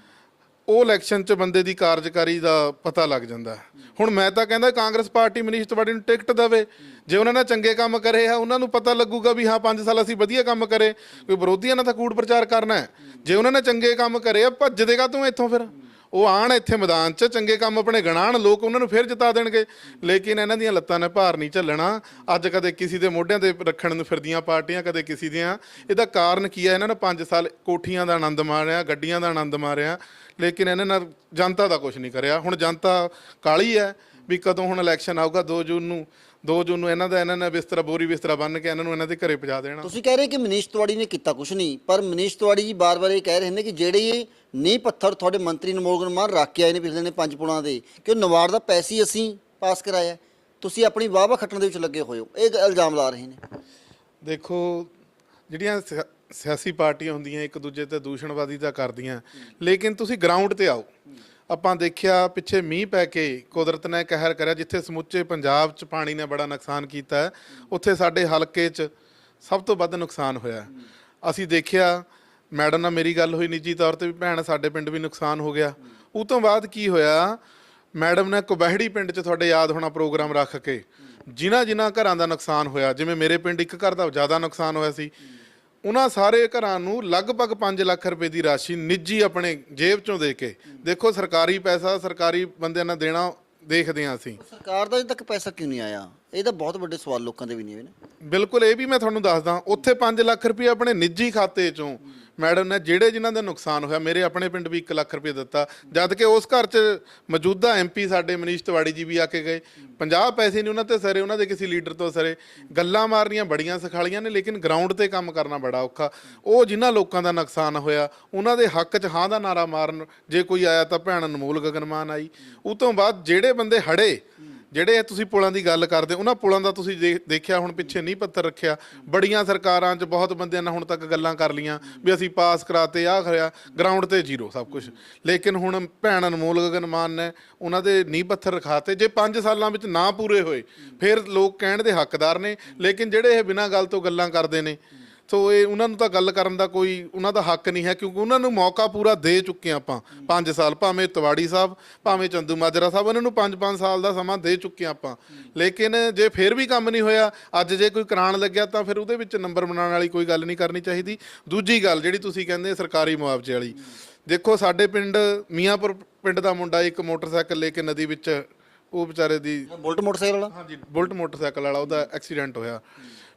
ਉਹ ਇਲੈਕਸ਼ਨ ਚ ਬੰਦੇ ਦੀ ਕਾਰਜਕਾਰੀ ਦਾ ਪਤਾ ਲੱਗ ਜਾਂਦਾ ਹੁਣ ਮੈਂ ਤਾਂ ਕਹਿੰਦਾ ਕਾਂਗਰਸ ਪਾਰਟੀ ਮਨੀਸ਼ ਤਿਵਾੜੀ ਨੂੰ ਟਿਕਟ ਦੇਵੇ। ਜੇ ਉਹਨਾਂ ਨੇ ਚੰਗੇ ਕੰਮ ਕਰੇ ਆ, ਉਹਨਾਂ ਨੂੰ ਪਤਾ ਲੱਗੂਗਾ ਵੀ ਹਾਂ 5 ਸਾਲ ਅਸੀਂ ਵਧੀਆ ਕੰਮ ਕਰੇ। ਕੋਈ ਵਿਰੋਧੀਆਂ ਨੇ ਤਾਂ ਕੂੜ ਪ੍ਰਚਾਰ ਕਰਨਾ ਹੈ। ਜੇ ਉਹਨਾਂ ਨੇ ਚੰਗੇ ਕੰਮ ਕਰੇ ਆ, ਭੱਜ ਦੇਗਾ ਤੂੰ ਇੱਥੋਂ ਫਿਰ। ਉਹ ਆਣ ਇੱਥੇ ਮੈਦਾਨ 'ਚ, ਚੰਗੇ ਕੰਮ ਆਪਣੇ ਗਣਾਣ, ਲੋਕ ਉਹਨਾਂ ਨੂੰ ਫਿਰ ਜਿਤਾ ਦੇਣਗੇ। ਲੇਕਿਨ ਇਹਨਾਂ ਦੀਆਂ ਲੱਤਾਂ ਨੇ ਭਾਰ ਨਹੀਂ ਝੱਲਣਾ। ਅੱਜ ਕਦੇ ਕਿਸੇ ਦੇ ਮੋਢਿਆਂ ਤੇ ਰੱਖਣ ਨੂੰ ਫਿਰਦੀਆਂ ਪਾਰਟੀਆਂ, ਕਦੇ ਕਿਸੇ ਦੀਆਂ। ਇਹਦਾ ਕਾਰਨ ਕੀ ਹੈ ਇਹਨਾਂ ਨੇ 5 ਸਾਲ ਕੋਠੀਆਂ ਦਾ ਆਨੰਦ ਮਾਰਿਆ, ਗੱਡੀਆਂ ਦਾ ਆਨੰਦ ਮਾਰਿਆ। ਲੇਕਿਨ ਇਹਨਾਂ ਨਾਲ ਜਨਤਾ ਦਾ ਕੁਝ ਨਹੀਂ ਕਰਿਆ। ਹੁਣ ਜਨਤਾ ਕਾਲੀ ਹੈ ਵੀ ਕਦੋਂ ਹੁਣ ਇਲੈਕਸ਼ਨ ਆਊਗਾ 2 ਜੂਨ ਨੂੰ 2 ਜੂਨ ਨੂੰ ਇਹਨਾਂ ਦਾ ਇਹਨਾਂ ਨੇ ਬਿਸਤਰਾ ਬੋਰੀ ਬਿਸਤਰਾ ਬੰਨ ਕੇ ਇਹਨਾਂ ਨੂੰ ਇਹਨਾਂ ਦੇ ਘਰੇ ਪਹੁੰਚਾ ਦੇਣਾ। ਤੁਸੀਂ ਕਹਿ ਰਹੇ ਕਿ ਮਨੀਸ਼ ਤਿਵਾੜੀ ਨੇ ਕੀਤਾ ਕੁਝ ਨਹੀਂ ਪਰ ਮਨੀਸ਼ ਤਿਵਾੜੀ ਜੀ ਬਾਰ-ਬਾਰ ਇਹ ਕਹਿ ਰਹੇ ਨੇ ਕਿ ਜਿਹੜੇ ਨੀਂਹ ਪੱਥਰ ਤੁਹਾਡੇ ਮੰਤਰੀ ਨਮੋਗਨ ਮਾਨ ਰੱਖ ਕੇ ਆਏ ਨੇ ਪਿਛਲੇ ਨੇ ਪੰਜ ਪੁਲਾਂ ਦੇ ਕਿ ਨਵਾੜ ਦਾ ਪੈਸੀ ਅਸੀਂ ਪਾਸ ਕਰਾਇਆ। ਤੁਸੀਂ ਆਪਣੀ ਵਾਹਵਾ ਖੱਟਣ ਦੇ ਵਿੱਚ ਲੱਗੇ ਹੋਏ ਹੋ ਇਹ ਇਲਜ਼ਾਮ ਲਾ ਰਹੇ ਨੇ। ਦੇਖੋ ਜਿਹੜੀਆਂ ਸਿਆਸੀ ਪਾਰਟੀਆਂ ਹੁੰਦੀਆਂ, ਇੱਕ ਦੂਜੇ ਤੇ ਦੂਸ਼ਣਵਾਦੀ ਤਾਂ ਕਰਦੀਆਂ। ਲੇਕਿਨ ਤੁਸੀਂ ਗਰਾਊਂਡ ਤੇ ਆਓ। ਆਪਾਂ ਦੇਖਿਆ, ਪਿੱਛੇ ਮੀਂਹ ਪੈ ਕੇ ਕੁਦਰਤ ਨੇ ਕਹਿਰ ਕਰਿਆ, ਜਿੱਥੇ ਸਮੁੱਚੇ ਪੰਜਾਬ 'ਚ ਪਾਣੀ ਨੇ ਬੜਾ ਨੁਕਸਾਨ ਕੀਤਾ ਉੱਥੇ ਸਾਡੇ ਹਲਕੇ 'ਚ ਸਭ ਤੋਂ ਵੱਧ ਨੁਕਸਾਨ ਹੋਇਆ ਅਸੀਂ ਦੇਖਿਆ, ਮੈਡਮ ਨਾਲ ਮੇਰੀ ਗੱਲ ਹੋਈ ਨਿੱਜੀ ਤੌਰ ਤੇ ਵੀ, ਭੈਣ, ਸਾਡੇ ਪਿੰਡ ਵੀ ਨੁਕਸਾਨ ਹੋ ਗਿਆ। ਉਹ ਤੋਂ ਬਾਅਦ ਕੀ ਹੋਇਆ, ਮੈਡਮ ਨੇ ਕੁਬਹਿੜੀ ਪਿੰਡ 'ਚ ਤੁਹਾਡੇ ਯਾਦ ਹੋਣਾ ਪ੍ਰੋਗਰਾਮ ਰੱਖ ਕੇ ਜਿਨ੍ਹਾਂ ਜਿਨ੍ਹਾਂ ਘਰਾਂ ਦਾ ਨੁਕਸਾਨ ਹੋਇਆ, ਜਿਵੇਂ ਮੇਰੇ ਪਿੰਡ ਇੱਕ ਘਰ ਦਾ ਜ਼ਿਆਦਾ ਨੁਕਸਾਨ ਹੋਇਆ ਸੀ ਉਹਨਾਂ ਸਾਰੇ ਘਰਾਂ ਨੂੰ ਲਗਭਗ 5 ਲੱਖ ਰੁਪਏ ਦੀ ਰਾਸ਼ੀ ਨਿੱਜੀ ਆਪਣੇ ਜੇਬ ਚੋਂ ਦੇ ਕੇ ਦੇਖੋ ਸਰਕਾਰੀ ਪੈਸਾ ਸਰਕਾਰੀ ਬੰਦਿਆਂ ਨਾਲ ਦੇਣਾ ਦੇਖਦੇ ਹਾਂ ਅਸੀਂ। ਸਰਕਾਰ ਦਾ ਅਜੇ ਤੱਕ ਪੈਸਾ ਕਿਉਂ ਨਹੀਂ ਆਇਆ? ਇਹ ਤਾਂ ਬਹੁਤ ਵੱਡੇ ਸਵਾਲ ਲੋਕਾਂ ਦੇ ਵੀ ਨੇ ਨੇ। ਬਿਲਕੁਲ ਇਹ ਵੀ ਮੈਂ ਤੁਹਾਨੂੰ ਦੱਸਦਾ ਉੱਥੇ 5 ਲੱਖ ਰੁਪਏ ਆਪਣੇ ਨਿੱਜੀ ਖਾਤੇ ਚੋਂ ਮੈਡਮ ਨੇ ਜਿਹੜੇ ਜਿਨ੍ਹਾਂ ਦਾ ਨੁਕਸਾਨ ਹੋਇਆ, ਮੇਰੇ ਆਪਣੇ ਪਿੰਡ ਵੀ 1 ਲੱਖ ਰੁਪਏ ਦਿੱਤਾ। ਜਦ ਕਿ ਉਸ ਘਰ 'ਚ ਮੌਜੂਦਾ ਐਮਪੀ ਸਾਡੇ ਮਨੀਸ਼ ਤਿਵਾੜੀ ਜੀ ਵੀ ਆ ਕੇ ਗਏ। 50 ਪੈਸੇ ਨਹੀਂ ਉਹਨਾਂ ਤੇ ਸਰੇ, ਉਹਨਾਂ ਦੇ ਕਿਸੇ ਲੀਡਰ ਤੋਂ ਸਰੇ। ਗੱਲਾਂ ਮਾਰਨੀਆਂ, ਬੜੀਆਂ ਸਿਖਾਲੀਆਂ ਨੇ, ਲੇਕਿਨ ਗਰਾਊਂਡ ਤੇ ਕੰਮ ਕਰਨਾ ਬੜਾ ਔਖਾ। ਉਹ ਜਿਨ੍ਹਾਂ ਲੋਕਾਂ ਦਾ ਨੁਕਸਾਨ ਹੋਇਆ, ਉਹਨਾਂ ਦੇ ਹੱਕ 'ਚ ਹਾਂ ਦਾ ਨਾਰਾ ਮਾਰਨ, ਜੇ ਕੋਈ ਆਇਆ ਤਾਂ ਭੈਣ ਅਨਮੋਲ ਗਗਨਮਾਨ ਆਈ। ਉਹ ਤੋਂ ਬਾਅਦ ਜਿਹੜੇ ਬੰਦੇ ਹੜੇ ਜਿਹੜੇ ਇਹ ਤੁਸੀਂ ਪੁਲਾਂ ਦੀ ਗੱਲ ਕਰਦੇ, ਉਹਨਾਂ ਪੁਲਾਂ ਦਾ ਤੁਸੀਂ ਦੇ- ਦੇਖਿਆ, ਹੁਣ ਪਿੱਛੇ ਨਹੀਂ ਪੱਤਰ ਰੱਖਿਆ। ਬੜੀਆਂ ਸਰਕਾਰਾਂ 'ਚ ਬਹੁਤ ਬੰਦਿਆਂ ਨਾਲ ਹੁਣ ਤੱਕ ਗੱਲਾਂ ਕਰ ਲੀਆਂ ਵੀ ਅਸੀਂ ਪਾਸ ਕਰਾਤੇ, ਆਹ ਕਰਿਆ ਗਰਾਊਂਡ ਤੇ ਜ਼ੀਰੋ ਸਭ ਕੁਝ ਲੇਕਿਨ ਹੁਣ ਭੈਣ ਅਨਮੋਲ ਗਗਨ ਮਾਨ ਨੇ ਉਹਨਾਂ ਦੇ ਨੀਂਹ ਪੱਥਰ ਰਖਾਤੇ, ਜੇ 5 ਸਾਲਾਂ ਵਿੱਚ ਨਾ ਪੂਰੇ ਹੋਏ, ਫਿਰ ਲੋਕ ਕਹਿਣ ਦੇ ਹੱਕਦਾਰ ਨੇ। ਲੇਕਿਨ ਜਿਹੜੇ ਇਹ ਬਿਨਾਂ ਗੱਲ ਤੋਂ ਗੱਲਾਂ ਕਰਦੇ ਨੇ ਸੋ ਇਹ ਉਹਨਾਂ ਨੂੰ ਤਾਂ ਗੱਲ ਕਰਨ ਦਾ ਕੋਈ ਉਹਨਾਂ ਦਾ ਹੱਕ ਨਹੀਂ ਹੈ ਕਿਉਂਕਿ ਉਹਨਾਂ ਨੂੰ ਮੌਕਾ ਪੂਰਾ ਦੇ ਚੁੱਕੇ ਆਪਾਂ। 5 ਸਾਲ ਭਾਵੇਂ ਤਵਾੜੀ ਸਾਹਿਬ ਭਾਵੇਂ ਚੰਦੂ ਮਾਜਰਾ ਸਾਹਿਬ ਉਹਨਾਂ ਨੂੰ 5-5 ਸਾਲ ਦਾ ਸਮਾਂ ਦੇ ਚੁੱਕੇ ਆਪਾਂ। ਲੇਕਿਨ ਜੇ ਫਿਰ ਵੀ ਕੰਮ ਨਹੀਂ ਹੋਇਆ ਅੱਜ ਜੇ ਕੋਈ ਕਰਾਣ ਲੱਗਿਆ ਤਾਂ ਫਿਰ ਉਹਦੇ ਵਿੱਚ ਨੰਬਰ ਬਣਾਉਣ ਵਾਲੀ ਕੋਈ ਗੱਲ ਨਹੀਂ ਕਰਨੀ ਚਾਹੀਦੀ। ਦੂਜੀ ਗੱਲ ਜਿਹੜੀ ਤੁਸੀਂ ਕਹਿੰਦੇ ਸਰਕਾਰੀ ਮੁਆਵਜ਼ੇ ਵਾਲੀ। ਦੇਖੋ ਸਾਡੇ ਪਿੰਡ ਮੀਆਂਪੁਰ ਪਿੰਡ ਦਾ ਮੁੰਡਾ ਇੱਕ ਮੋਟਰਸਾਈਕਲ ਲੈ ਕੇ ਨਦੀ ਵਿੱਚ ਉਹ ਵਿਚਾਰੇ ਦੀ ਬੁਲਟ ਮੋਟਰਸਾਈਕਲ ਵਾਲਾ? ਹਾਂਜੀ ਬੁਲਟ ਮੋਟਰਸਾਈਕਲ ਵਾਲਾ ਉਹਦਾ ਐਕਸੀਡੈਂਟ ਹੋਇਆ।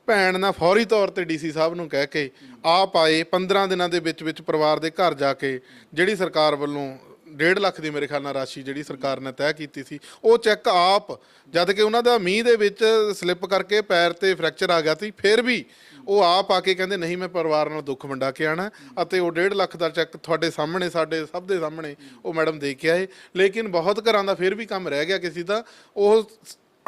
ਭੈਣ ਨਾਲ ਫੌਰੀ ਤੌਰ ਤੇ ਡੀਸੀ ਸਾਹਿਬ ਨੂੰ ਕਹਿ ਕੇ ਆਪ ਆਏ 15 ਦਿਨਾਂ ਦੇ ਵਿੱਚ ਵਿੱਚ ਪਰਿਵਾਰ ਦੇ ਘਰ ਜਾ ਕੇ ਜਿਹੜੀ ਸਰਕਾਰ ਵੱਲੋਂ 1.5 ਲੱਖ ਦੀ ਮੇਰੇ ਖਿਆਲ ਨਾਲ ਰਾਸ਼ੀ ਜਿਹੜੀ ਸਰਕਾਰ ਨੇ ਤੈਅ ਕੀਤੀ ਸੀ, ਉਹ ਚੈੱਕ ਆਪ ਜਦ ਕਿ ਉਹਨਾਂ ਦਾ ਮੀਂਹ ਦੇ ਵਿੱਚ ਸਲਿੱਪ ਕਰਕੇ ਪੈਰ ਤੇ ਫ੍ਰੈਕਚਰ ਆ ਗਿਆ ਸੀ, ਫਿਰ ਵੀ ਉਹ ਆਪ ਆ ਕੇ ਕਹਿੰਦੇ, ਨਹੀਂ, ਮੈਂ ਪਰਿਵਾਰ ਨਾਲ ਦੁੱਖ ਵੰਡਾ ਕੇ ਆਣਾ ਅਤੇ ਉਹ 1.5 ਲੱਖ ਦਾ ਚੈੱਕ ਤੁਹਾਡੇ ਸਾਹਮਣੇ, ਸਾਡੇ ਸਭ ਦੇ ਸਾਹਮਣੇ ਉਹ ਮੈਡਮ ਦੇ ਕੇ ਆਏ। ਲੇਕਿਨ ਬਹੁਤ ਘਰਾਂ ਦਾ ਫਿਰ ਵੀ ਕੰਮ ਰਹਿ ਗਿਆ ਕਿਸੇ ਦਾ, ਉਹ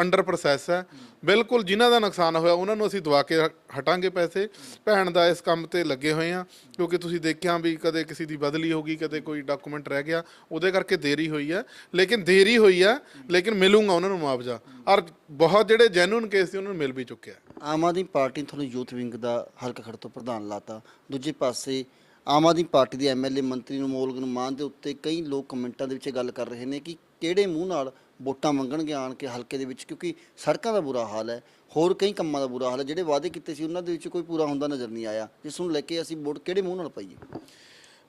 ਅੰਡਰ ਪ੍ਰੋਸੈਸ ਹੈ। ਬਿਲਕੁਲ ਜਿਨ੍ਹਾਂ ਦਾ ਨੁਕਸਾਨ ਹੋਇਆ, ਉਹਨਾਂ ਨੂੰ ਅਸੀਂ ਦਵਾ ਕੇ ਹ- ਹਟਾਂਗੇ ਪੈਸੇ। ਭੈਣ ਦਾ ਇਸ ਕੰਮ ਤੇ ਲੱਗੇ ਹੋਏ ਆ ਕਿਉਂਕਿ ਤੁਸੀਂ ਦੇਖਿਆ ਵੀ ਕਦੇ ਕਿਸੇ ਦੀ ਬਦਲੀ ਹੋ ਗਈ, ਕਦੇ ਕੋਈ ਡਾਕੂਮੈਂਟ ਰਹਿ ਗਿਆ, ਉਹਦੇ ਕਰਕੇ ਦੇਰੀ ਹੋਈ ਹੈ। ਲੇਕਿਨ ਦੇਰੀ ਹੋਈ ਹੈ, ਲੇਕਿਨ ਮਿਲੂਗਾ ਉਹਨਾਂ ਨੂੰ ਮੁਆਵਜ਼ਾ। ਔਰ ਬਹੁਤ ਜਿਹੜੇ ਜੈਨੂਨ ਕੇਸ ਸੀ, ਉਹਨਾਂ ਨੂੰ ਮਿਲ ਵੀ ਚੁੱਕਿਆ ਆਮ ਆਦਮੀ ਪਾਰਟੀ ਨੇ ਤੁਹਾਨੂੰ ਯੂਥ ਵਿੰਗ ਦਾ ਹਲਕਾ ਖੜ ਤੋਂ ਪ੍ਰਧਾਨ ਲਾਤਾ। ਦੂਜੇ ਪਾਸੇ, ਆਮ ਆਦਮੀ ਪਾਰਟੀ ਦੇ ਐਮਐਲਏ ਮੰਤਰੀ ਨੂੰ ਮੋਲਗਨ ਮਾਨ ਦੇ ਉੱਤੇ ਕਈ ਲੋਕ ਕਮੈਂਟਾਂ ਦੇ ਵਿੱਚ ਗੱਲ ਕਰ ਰਹੇ ਨੇ ਕਿ ਕਿਹੜੇ ਮੂੰਹ ਨਾਲ ਵੋਟਾਂ ਮੰਗਣਗੇ ਆਣ ਕੇ ਹਲਕੇ ਦੇ ਵਿੱਚ, ਕਿਉਂਕਿ ਸੜਕਾਂ ਦਾ ਬੁਰਾ ਹਾਲ ਹੈ, ਹੋਰ ਕਈ ਕੰਮਾਂ ਦਾ ਬੁਰਾ ਹਾਲ ਹੈ, ਜਿਹੜੇ ਵਾਅਦੇ ਕੀਤੇ ਸੀ ਉਹਨਾਂ ਦੇ ਵਿੱਚ ਕੋਈ ਪੂਰਾ ਹੁੰਦਾ ਨਜ਼ਰ ਨਹੀਂ ਆਇਆ, ਜਿਸ ਨੂੰ ਲੈ ਕੇ ਅਸੀਂ ਵੋਟ ਕਿਹੜੇ ਮੂੰਹ ਨਾਲ ਪਾਈਏ?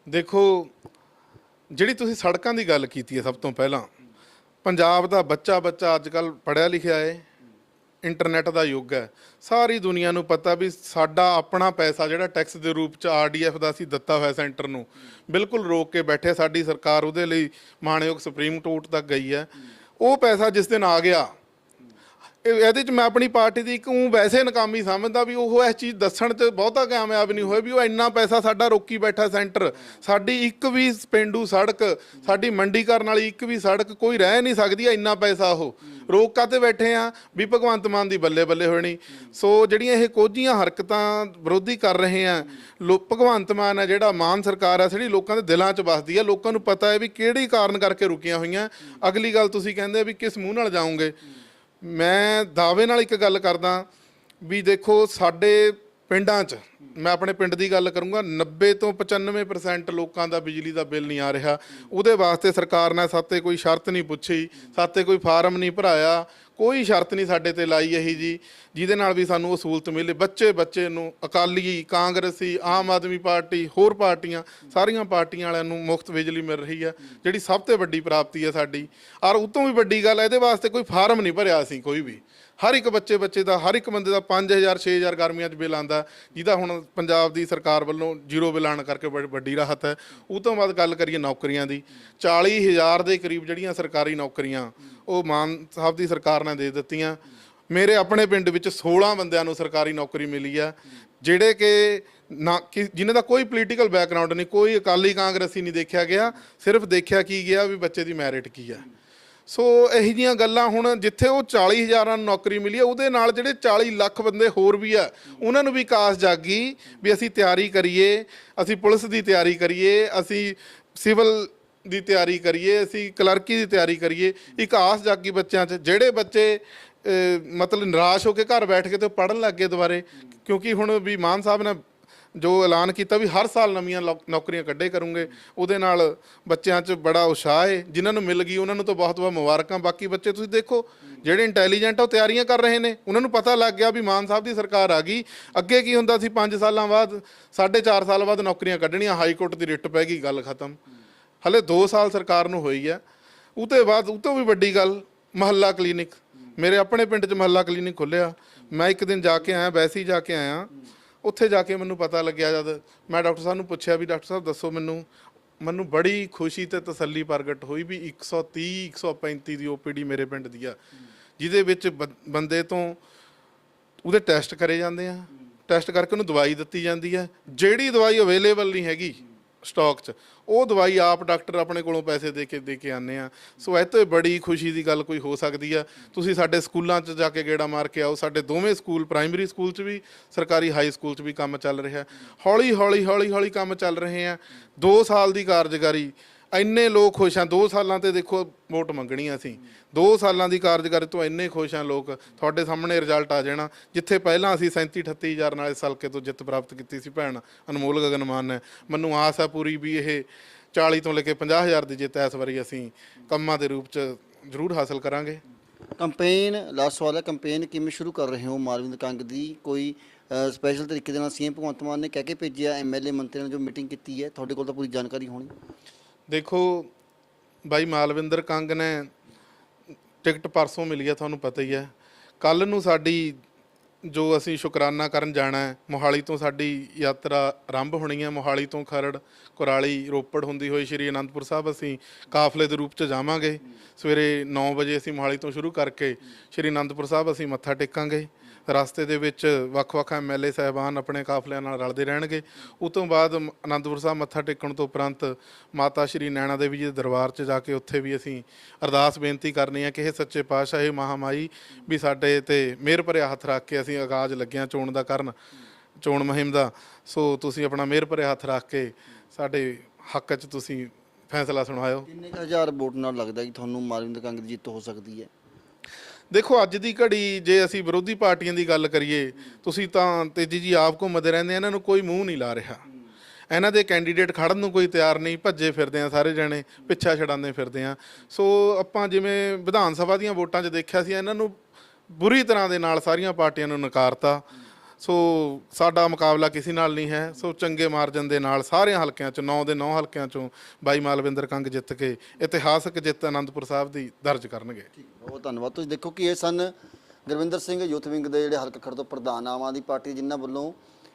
ਦੇਖੋ, ਜਿਹੜੀ ਤੁਸੀਂ ਸੜਕਾਂ ਦੀ ਗੱਲ ਕੀਤੀ ਹੈ ਸਭ ਤੋਂ ਪਹਿਲਾਂ, ਪੰਜਾਬ ਦਾ ਬੱਚਾ ਬੱਚਾ ਅੱਜ ਕੱਲ ਪੜਿਆ ਲਿਖਿਆ ਹੈ, ਇੰਟਰਨੈਟ ਦਾ ਯੁੱਗ ਹੈ, ਸਾਰੀ ਦੁਨੀਆ ਨੂੰ ਪਤਾ ਵੀ ਸਾਡਾ ਆਪਣਾ ਪੈਸਾ ਜਿਹੜਾ ਟੈਕਸ ਦੇ ਰੂਪ ਚ ਆਰਡੀਐਫ ਦਾ ਅਸੀਂ ਦਿੱਤਾ ਹੋਇਆ ਸੈਂਟਰ ਨੂੰ, ਬਿਲਕੁਲ ਰੋਕ ਕੇ ਬੈਠੇ, ਸਾਡੀ ਸਰਕਾਰ ਉਹਦੇ ਲਈ ਮਾਣਯੋਗ ਸੁਪਰੀਮ ਕੋਰਟ ਤੱਕ ਗਈ ਹੈ। ਉਹ ਪੈਸਾ ਜਿਸ ਦਿਨ ਆ ਗਿਆ ਇਹਦੇ ਚ ਮੈਂ ਆਪਣੀ ਪਾਰਟੀ ਦੀ ਇੱਕ ਉਹ ਵੈਸੇ ਨਕਾਮੀ ਸਮਝਦਾ ਵੀ ਉਹ ਇਸ ਚੀਜ਼ ਦੱਸਣ ਚ ਬਹੁਤਾ ਕਾਮਯਾਬ ਨਹੀਂ ਹੋਏ ਵੀ ਉਹ ਇੰਨਾ ਪੈਸਾ ਸਾਡਾ ਰੋਕੀ ਬੈਠਾ ਸੈਂਟਰ। ਸਾਡੀ ਇੱਕ ਵੀ ਪਿੰਡੂ ਸੜਕ, ਸਾਡੀ ਮੰਡੀ ਕਰਨ ਵਾਲੀ ਇੱਕ ਵੀ ਸੜਕ ਕੋਈ ਰਹਿ ਨਹੀਂ ਸਕਦੀ ਇੰਨਾ ਪੈਸਾ ਉਹ। ਰੋਕ ਕਾਤੇ ਬੈਠੇ ਆ? ਵੀ ਭਗਵੰਤ ਮਾਨ ਦੀ ਬੱਲੇ ਬੱਲੇ ਹੋਣੀ। ਸੋ ਜਿਹੜੀਆਂ ਇਹ ਕੋਝੀਆਂ ਹਰਕਤਾਂ ਵਿਰੋਧੀ ਕਰ ਰਹੇ ਆ, ਲੋ ਭਗਵੰਤ ਮਾਨ ਹੈ ਜਿਹੜਾ ਮਾਨ ਸਰਕਾਰ ਹੈ ਜਿਹੜੀ ਲੋਕਾਂ ਦੇ ਦਿਲਾਂ 'ਚ ਵੱਸਦੀ ਹੈ ਲੋਕਾਂ ਨੂੰ ਪਤਾ ਹੈ ਵੀ ਕਿਹੜੀ ਕਾਰਨ ਕਰਕੇ ਰੁਕੀਆਂ ਹੋਈਆਂ। ਅਗਲੀ ਗੱਲ ਤੁਸੀਂ ਕਹਿੰਦੇ ਵੀ ਕਿਸ ਮੂੰਹ ਨਾਲ ਜਾਓਗੇ। ਮੈਂ ਦਾਅਵੇ ਨਾਲ ਇੱਕ ਗੱਲ ਕਰਦਾ ਵੀ ਦੇਖੋ ਸਾਡੇ ਪਿੰਡਾਂ 'ਚ, ਮੈਂ ਆਪਣੇ ਪਿੰਡ ਦੀ ਗੱਲ ਕਰੂੰਗਾ 90 ਤੋਂ 95% ਲੋਕਾਂ ਦਾ ਬਿਜਲੀ ਦਾ ਬਿੱਲ ਨਹੀਂ ਆ ਰਿਹਾ। ਉਹਦੇ ਵਾਸਤੇ ਸਰਕਾਰ ਨੇ ਸਾਤੇ ਕੋਈ ਸ਼ਰਤ ਨਹੀਂ ਪੁੱਛੀ ਸਾਤੇ ਕੋਈ ਫਾਰਮ ਨਹੀਂ ਭਰਾਇਆ, ਕੋਈ ਸ਼ਰਤ ਨਹੀਂ ਸਾਡੇ ਤੇ ਲਾਈ ਇਹੀ ਜੀ, ਜਿਹਦੇ ਨਾਲ ਵੀ ਸਾਨੂੰ ਉਹ ਸਹੂਲਤ ਮਿਲੇ। ਬੱਚੇ ਬੱਚੇ ਨੂੰ ਅਕਾਲੀ, ਕਾਂਗਰਸੀ, ਆਮ ਆਦਮੀ ਪਾਰਟੀ, ਹੋਰ ਪਾਰਟੀਆਂ, ਸਾਰੀਆਂ ਪਾਰਟੀਆਂ ਵਾਲਿਆਂ ਨੂੰ ਮੁਫਤ ਬਿਜਲੀ ਮਿਲ ਰਹੀ ਹੈ, ਜਿਹੜੀ ਸਭ ਤੋਂ ਵੱਡੀ ਪ੍ਰਾਪਤੀ ਹੈ ਸਾਡੀ। ਔਰ ਉਹ ਤੋਂ ਵੀ ਵੱਡੀ ਗੱਲ ਹੈ, ਇਹਦੇ ਵਾਸਤੇ ਕੋਈ ਫਾਰਮ ਨਹੀਂ ਭਰਿਆ ਅਸੀਂ ਕੋਈ ਵੀ। ਹਰ ਇੱਕ ਬੱਚੇ ਬੱਚੇ ਦਾ, ਹਰ ਇੱਕ ਬੰਦੇ ਦਾ 5000 6000 ਗਰਮੀਆਂ 'ਚ ਬਿੱਲ ਆਂਦਾ ਜਿਹਦਾ ਹੁਣ ਪੰਜਾਬ ਦੀ ਸਰਕਾਰ ਵੱਲੋਂ ਜ਼ੀਰੋ ਬਿੱਲ ਆਉਣ ਕਰਕੇ ਬੜੀ ਵੱਡੀ ਰਾਹਤ ਹੈ। ਉਹ ਤੋਂ ਬਾਅਦ ਗੱਲ ਕਰੀਏ ਨੌਕਰੀਆਂ ਦੀ। 40000 ਦੇ ਕਰੀਬ ਜਿਹੜੀਆਂ ਸਰਕਾਰੀ ਨੌਕਰੀਆਂ, ਉਹ ਮਾਨ ਸਾਹਿਬ ਦੀ ਸਰਕਾਰ ਨੇ ਦੇ ਦਿੱਤੀਆਂ। ਮੇਰੇ ਆਪਣੇ ਪਿੰਡ ਵਿੱਚ 16 ਬੰਦਿਆਂ ਨੂੰ ਸਰਕਾਰੀ ਨੌਕਰੀ ਮਿਲੀ ਆ ਜਿਹੜੇ ਕਿ ਨਾ, ਕਿ ਜਿਨ੍ਹਾਂ ਦਾ ਕੋਈ ਪੋਲੀਟੀਕਲ ਬੈਕਗ੍ਰਾਉਂਡ ਨਹੀਂ, ਕੋਈ ਅਕਾਲੀ ਕਾਂਗਰਸੀ ਨਹੀਂ ਦੇਖਿਆ ਗਿਆ, ਸਿਰਫ ਦੇਖਿਆ ਕੀ ਗਿਆ ਵੀ ਬੱਚੇ ਦੀ ਮੈਰਿਟ ਕੀ ਆ ਸੋ ਇਹੋ ਜਿਹੀਆਂ ਗੱਲਾਂ ਹੁਣ ਜਿੱਥੇ ਉਹ 40000 ਨੂੰ ਨੌਕਰੀ ਮਿਲੀ ਹੈ, ਉਹਦੇ ਨਾਲ ਜਿਹੜੇ 40 ਲੱਖ ਬੰਦੇ ਹੋਰ ਵੀ ਆ, ਉਹਨਾਂ ਨੂੰ ਵੀ ਕਾਸ ਜਾਗੀ ਵੀ ਅਸੀਂ ਤਿਆਰੀ ਕਰੀਏ, ਅਸੀਂ ਪੁਲਿਸ ਦੀ ਤਿਆਰੀ ਕਰੀਏ, ਅਸੀਂ ਸਿਵਲ ਦੀ ਤਿਆਰੀ ਕਰੀਏ, ਅਸੀਂ ਕਲਰਕੀ ਦੀ ਤਿਆਰੀ ਕਰੀਏ, ਇੱਕ ਆਸ ਜਾਗੀ ਬੱਚਿਆਂ 'ਚ, ਜਿਹੜੇ ਬੱਚੇ ਮਤਲਬ ਨਿਰਾਸ਼ ਹੋ ਕੇ ਘਰ ਬੈਠ ਕੇ ਤੇ ਪੜਨ ਲੱਗ ਗਏ ਦੁਬਾਰੇ, ਕਿਉਂਕਿ ਹੁਣ ਵੀ ਮਾਨ ਸਾਹਿਬ ਨੇ ਜੋ ਐਲਾਨ ਕੀਤਾ ਵੀ ਹਰ ਸਾਲ ਨਵੀਆਂ ਲੌ- ਨੌਕਰੀਆਂ ਕੱਢੇ ਕਰੂੰਗੇ, ਉਹਦੇ ਨਾਲ ਬੱਚਿਆਂ 'ਚ ਬੜਾ ਉਤਸ਼ਾਹ ਹੈ ਜਿਨ੍ਹਾਂ ਨੂੰ ਮਿਲ ਗਈ, ਉਹਨਾਂ ਨੂੰ ਤਾਂ ਬਹੁਤ ਬਹੁਤ ਮੁਬਾਰਕਾਂ। ਬਾਕੀ ਬੱਚੇ ਤੁਸੀਂ ਦੇਖੋ, ਜਿਹੜੇ ਇੰਟੈਲੀਜੈਂਟ ਆ, ਉਹ ਤਿਆਰੀਆਂ ਕਰ ਰਹੇ ਨੇ। ਉਹਨਾਂ ਨੂੰ ਪਤਾ ਲੱਗ ਗਿਆ ਵੀ ਮਾਨ ਸਾਹਿਬ ਦੀ ਸਰਕਾਰ ਆ ਗਈ। ਅੱਗੇ ਕੀ ਹੁੰਦਾ ਸੀ 5 ਸਾਲਾਂ ਬਾਅਦ 4.5 ਸਾਲ ਬਾਅਦ ਨੌਕਰੀਆਂ ਕੱਢਣੀਆਂ, ਹਾਈ ਕੋਰਟ ਦੀ ਰਿਟ ਪੈ ਗਈ, ਗੱਲ ਖਤਮ। ਹਲੇ 2 ਸਾਲ ਸਰਕਾਰ ਨੂੰ ਹੋਈ ਆ। ਉਹ ਤੋਂ ਬਾਅਦ, ਉਹ ਤੋਂ ਵੀ ਵੱਡੀ ਗੱਲ, ਮਹੱਲਾ ਕਲੀਨਿਕ। ਮੇਰੇ ਆਪਣੇ ਪਿੰਡ 'ਚ ਮਹੱਲਾ ਕਲੀਨਿਕ ਖੁੱਲਿਆ ਮੈਂ ਇੱਕ ਦਿਨ ਜਾ ਕੇ ਆਇਆ, ਵੈਸੇ ਹੀ ਜਾ ਕੇ ਆਇਆ। ਉੱਥੇ ਜਾ ਕੇ ਮੈਨੂੰ ਪਤਾ ਲੱਗਿਆ ਜਦ ਮੈਂ ਡਾਕਟਰ ਸਾਹਿਬ ਨੂੰ ਪੁੱਛਿਆ ਵੀ ਡਾਕਟਰ ਸਾਹਿਬ ਦੱਸੋ ਮੈਨੂੰ ਮੈਨੂੰ ਬੜੀ ਖੁਸ਼ੀ ਤੇ ਤਸੱਲੀ ਪ੍ਰਗਟ ਹੋਈ ਵੀ 130 135 ਦੀ ਓਪੀਡੀ ਮੇਰੇ ਪਿੰਡ ਦੀ ਆ, ਜਿਹਦੇ ਵਿੱਚ ਬ- ਬੰਦੇ ਤੋਂ ਉਹਦੇ ਟੈਸਟ ਕਰੇ ਜਾਂਦੇ ਆ, ਟੈਸਟ ਕਰਕੇ ਉਹਨੂੰ ਦਵਾਈ ਦਿੱਤੀ ਜਾਂਦੀ ਹੈ ਜਿਹੜੀ ਦਵਾਈ ਅਵੇਲੇਬਲ ਨਹੀਂ ਹੈਗੀ। ਸਟਾਕ 'ਚ। ਉਹ ਦਵਾਈ ਆਪ ਡਾਕਟਰ ਆਪਣੇ ਕੋਲੋਂ ਪੈਸੇ ਦੇ ਕੇ ਦੇ ਕੇ ਆਨੇ ਆ। ਸੋ ਇਹ ਤੋਂ ਬੜੀ ਖੁਸ਼ੀ ਦੀ ਗੱਲ ਕੋਈ ਹੋ ਸਕਦੀ ਆ। ਤੁਸੀਂ ਸਾਡੇ ਸਕੂਲਾਂ 'ਚ ਜਾ ਕੇ ਗੇੜਾ ਮਾਰ ਕੇ ਆਓ। ਸਾਡੇ ਦੋਵੇਂ ਸਕੂਲ ਪ੍ਰਾਇਮਰੀ ਸਕੂਲ 'ਚ ਵੀ, ਸਰਕਾਰੀ ਹਾਈ ਸਕੂਲ 'ਚ ਵੀ ਕੰਮ ਚੱਲ ਰਿਹਾ। ਹੌਲੀ ਹੌਲੀ ਹੌਲੀ ਹੌਲੀ ਕੰਮ ਚੱਲ ਰਹੇ ਆ। 2 ਸਾਲ ਦੀ ਕਾਰਜਕਾਰੀ ਇੰਨੇ ਲੋਕ ਖੁਸ਼ ਆ 2 ਸਾਲਾਂ ਤੇ ਦੇਖੋ ਵੋਟ ਮੰਗਣੀ ਅਸੀਂ 2 ਸਾਲਾਂ ਦੀ ਕਾਰਜਕਾਰੀ ਤੋਂ ਇੰਨੇ ਖੁਸ਼ ਆ ਲੋਕ, ਤੁਹਾਡੇ ਸਾਹਮਣੇ ਰਿਜ਼ਲਟ ਆ ਜਾਣਾ, ਜਿੱਥੇ ਪਹਿਲਾਂ ਅਸੀਂ 37 38 ਹਜ਼ਾਰ ਨਾਲ ਇਸ ਹਲਕੇ ਤੋਂ ਜਿੱਤ ਪ੍ਰਾਪਤ ਕੀਤੀ ਸੀ ਭੈਣ, ਅਨਮੋਲ ਗਗਨਮਾਨ ਨੇ। ਮੈਨੂੰ ਆਸ ਆ ਪੂਰੀ ਵੀ ਇਹ 40 ਤੋਂ ਲੈ ਕੇ 50 ਹਜ਼ਾਰ ਦੀ ਜਿੱਤ ਇਸ ਵਾਰੀ ਅਸੀਂ ਕੰਮਾਂ ਦੇ ਰੂਪ 'ਚ ਜ਼ਰੂਰ ਹਾਸਲ ਕਰਾਂਗੇ। ਕੰਪੇਨ ਲਾਸਟ ਸਵਾਲ ਹੈ, ਕੰਪੇਨ ਕਿਵੇਂ ਸ਼ੁਰੂ ਕਰ ਰਹੇ ਹੋ ਮਾਲਵਿੰਦ ਕੰਗ ਦੀ? ਕੋਈ ਸਪੈਸ਼ਲ ਤਰੀਕੇ ਦੇ ਨਾਲ ਸੀਐਮ ਭਗਵੰਤ ਮਾਨ ਨੇ ਕਹਿ ਕੇ ਭੇਜਿਆ ਐਮਐਲਏ ਮੰਤਰੀ ਨੇ ਜੋ ਮੀਟਿੰਗ ਕੀਤੀ ਹੈ, ਤੁਹਾਡੇ ਕੋਲ ਤਾਂ ਪੂਰੀ ਜਾਣਕਾਰੀ ਹੋਣੀ। ਦੇਖੋ, ਬਾਈ ਮਾਲਵਿੰਦਰ ਕੰਗ ਨੇ ਟਿਕਟ ਪਰਸੋਂ ਮਿਲੀ ਆ, ਤੁਹਾਨੂੰ ਪਤਾ ਹੀ ਹੈ ਕੱਲ ਨੂੰ ਸਾਡੀ ਜੋ ਅਸੀਂ ਸ਼ੁਕਰਾਨਾ ਕਰਨ ਜਾਣਾ ਹੈ, ਮੋਹਾਲੀ ਤੋਂ ਸਾਡੀ ਯਾਤਰਾ ਆਰੰਭ ਹੋਣੀ ਹੈ ਮੋਹਾਲੀ ਤੋਂ ਖਰੜ, ਕੁਰਾਲੀ, ਰੋਪੜ ਹੁੰਦੀ ਹੋਈ ਸ਼੍ਰੀ ਅਨੰਦਪੁਰ ਸਾਹਿਬ ਅਸੀਂ ਕਾਫਲੇ ਦੇ ਰੂਪ 'ਚ ਜਾਵਾਂਗੇ। ਸਵੇਰੇ 9 ਵਜੇ ਅਸੀਂ ਮੋਹਾਲੀ ਤੋਂ ਸ਼ੁਰੂ ਕਰਕੇ ਸ਼੍ਰੀ ਅਨੰਦਪੁਰ ਸਾਹਿਬ ਅਸੀਂ ਮੱਥਾ ਟੇਕਾਂਗੇ। ਰਸਤੇ ਦੇ ਵਿੱਚ ਵੱਖ-ਵੱਖ ਐਮਐਲਏ ਸਾਹਿਬਾਨ ਆਪਣੇ ਕਾਫਲਿਆਂ ਨਾਲ ਰਲਦੇ ਰਹਿਣਗੇ। ਉਸ ਤੋਂ ਬਾਅਦ ਮ- ਅਨੰਦਪੁਰ ਸਾਹਿਬ ਮੱਥਾ ਟੇਕਣ ਤੋਂ ਉਪਰੰਤ ਮਾਤਾ ਸ਼੍ਰੀ ਨੈਣਾ ਦੇਵੀ ਜੀ ਦੇ ਦਰਬਾਰ 'ਚ ਜਾ ਕੇ ਉੱਥੇ ਵੀ ਅਸੀਂ ਅਰਦਾਸ ਬੇਨਤੀ ਕਰਨੀ ਹੈ ਕਿ ਇਹ ਸੱਚੇ ਪਾਤਸ਼ਾਹ ਇਹ ਮਹਾਮਾਈ, ਵੀ ਸਾਡੇ ਤੇ ਮਿਹਰ ਭਰਿਆ ਹੱਥ ਰੱਖ ਕੇ ਅਸੀਂ ਆਗਾਜ਼ ਲੱਗਿਆਂ ਚੋਣ ਦਾ ਕਰਨ, ਚੋਣ ਮੁਹਿੰਮ ਦਾ। ਸੋ ਤੁਸੀਂ ਆਪਣਾ ਮਿਹਰ ਭਰਿਆ ਹੱਥ ਰੱਖ ਕੇ ਸਾਡੇ ਹੱਕ 'ਚ ਤੁਸੀਂ ਫੈਸਲਾ ਸੁਣਾਇਓ। ਕਿੰਨੇ ਕੁ ਹਜ਼ਾਰ ਵੋਟ ਨਾਲ ਲੱਗਦਾ ਕਿ ਤੁਹਾਨੂੰ ਮਾਲਵਿੰਦਰ ਕੰਗ ਦੀ ਜਿੱਤ ਹੋ ਸਕਦੀ ਹੈ? ਦੇਖੋ, ਅੱਜ ਦੀ ਘੜੀ ਜੇ ਅਸੀਂ ਵਿਰੋਧੀ ਪਾਰਟੀਆਂ ਦੀ ਗੱਲ ਕਰੀਏ, ਤੁਸੀਂ ਤਾਂ ਤੇਜੀ ਜੀ ਆਪ ਘੁੰਮਦੇ ਰਹਿੰਦੇ ਇਹਨਾਂ ਨੂੰ ਕੋਈ ਮੂੰਹ ਨਹੀਂ ਲਾ ਰਿਹਾ। ਇਹਨਾਂ ਦੇ ਕੈਂਡੀਡੇਟ ਖੜਨ ਨੂੰ ਕੋਈ ਤਿਆਰ ਨਹੀਂ, ਭੱਜੇ ਫਿਰਦੇ ਆ ਸਾਰੇ ਜਣੇ, ਪਿੱਛਾ ਛਡਾਉਂਦੇ ਫਿਰਦੇ ਆ। ਸੋ ਆਪਾਂ ਜਿਵੇਂ ਵਿਧਾਨ ਸਭਾ ਦੀਆਂ ਵੋਟਾਂ 'ਚ ਦੇਖਿਆ ਸੀ, ਇਹਨਾਂ ਨੂੰ ਬੁਰੀ ਤਰ੍ਹਾਂ ਦੇ ਨਾਲ ਸਾਰੀਆਂ ਪਾਰਟੀਆਂ ਨੂੰ ਨਕਾਰਤਾ। ਸੋ ਸਾਡਾ ਮੁਕਾਬਲਾ ਕਿਸੇ ਨਾਲ ਨਹੀਂ ਹੈ। ਸੋ ਚੰਗੇ ਮਾਰਜਨ ਦੇ ਨਾਲ ਸਾਰਿਆਂ ਹਲਕਿਆਂ 'ਚ 9 ਦੇ 9 ਹਲਕਿਆਂ 'ਚੋਂ ਬਾਈ ਮਾਲਵਿੰਦਰ ਕੰਗ ਜਿੱਤ ਕੇ ਇਤਿਹਾਸਕ ਜਿੱਤ ਅਨੰਦਪੁਰ ਸਾਹਿਬ ਦੀ ਦਰਜ ਕਰਨਗੇ। ਬਹੁਤ ਧੰਨਵਾਦ। ਤੁਸੀਂ ਦੇਖੋ ਕਿ ਇਹ ਸਨ ਗੁਰਵਿੰਦਰ ਸਿੰਘ ਯੂਥ ਵਿੰਗ ਦੇ ਜਿਹੜੇ ਹਲਕਾ ਖੜ ਤੋਂ ਪ੍ਰਧਾਨ ਆਮ ਆਦਮੀ ਪਾਰਟੀ ਜਿਨ੍ਹਾਂ ਵੱਲੋਂ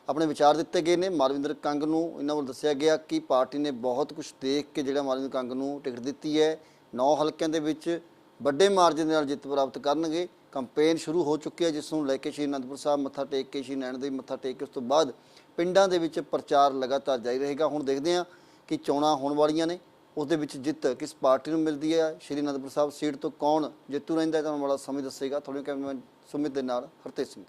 ਆਪਣੇ ਵਿਚਾਰ ਦਿੱਤੇ ਗਏ ਨੇ। ਮਾਲਵਿੰਦਰ ਕੰਗ ਨੂੰ ਇਹਨਾਂ ਵੱਲੋਂ ਦੱਸਿਆ ਗਿਆ ਕਿ ਪਾਰਟੀ ਨੇ ਬਹੁਤ ਕੁਝ ਦੇਖ ਕੇ ਜਿਹੜਾ ਮਾਲਵਿੰਦਰ ਕੰਗ ਨੂੰ ਟਿਕਟ ਦਿੱਤੀ ਹੈ, ਨੌ ਹਲਕਿਆਂ ਦੇ ਵਿੱਚ ਵੱਡੇ ਮਾਰਜਨ ਦੇ ਨਾਲ ਜਿੱਤ ਪ੍ਰਾਪਤ ਕਰਨਗੇ। ਕੰਪੇਨ ਸ਼ੁਰੂ ਹੋ ਚੁੱਕੀ ਹੈ, ਜਿਸ ਨੂੰ ਲੈ ਕੇ ਸ਼੍ਰੀ ਅਨੰਦਪੁਰ ਸਾਹਿਬ ਮੱਥਾ ਟੇਕ ਕੇ, ਸ਼੍ਰੀ ਨੈਣ ਦੇ ਮੱਥਾ ਟੇਕ ਕੇ, ਉਸ ਤੋਂ ਬਾਅਦ ਪਿੰਡਾਂ ਦੇ ਵਿੱਚ ਪ੍ਰਚਾਰ ਲਗਾਤਾਰ ਜਾਰੀ ਰਹੇਗਾ। ਹੁਣ ਦੇਖਦੇ ਹਾਂ ਕਿ ਚੋਣਾਂ ਹੋਣ ਵਾਲੀਆਂ ਨੇ, ਉਸ ਦੇ ਵਿੱਚ ਜਿੱਤ ਕਿਸ ਪਾਰਟੀ ਨੂੰ ਮਿਲਦੀ ਹੈ? ਸ਼੍ਰੀ ਅਨੰਦਪੁਰ ਸਾਹਿਬ ਸੀਟ ਤੋਂ ਕੌਣ ਜੇਤੂ ਰਹਿੰਦਾ ਹੈ? ਤੁਹਾਨੂੰ ਬੜਾ ਸਮੇਂ ਦੱਸੇਗਾ। ਤੁਹਾਡੇ ਕੈਮਰਾਮੈਨ ਸੁਮਿਤ ਦੇ ਨਾਲ ਹਰਤੇਜ ਸਿੰਘ।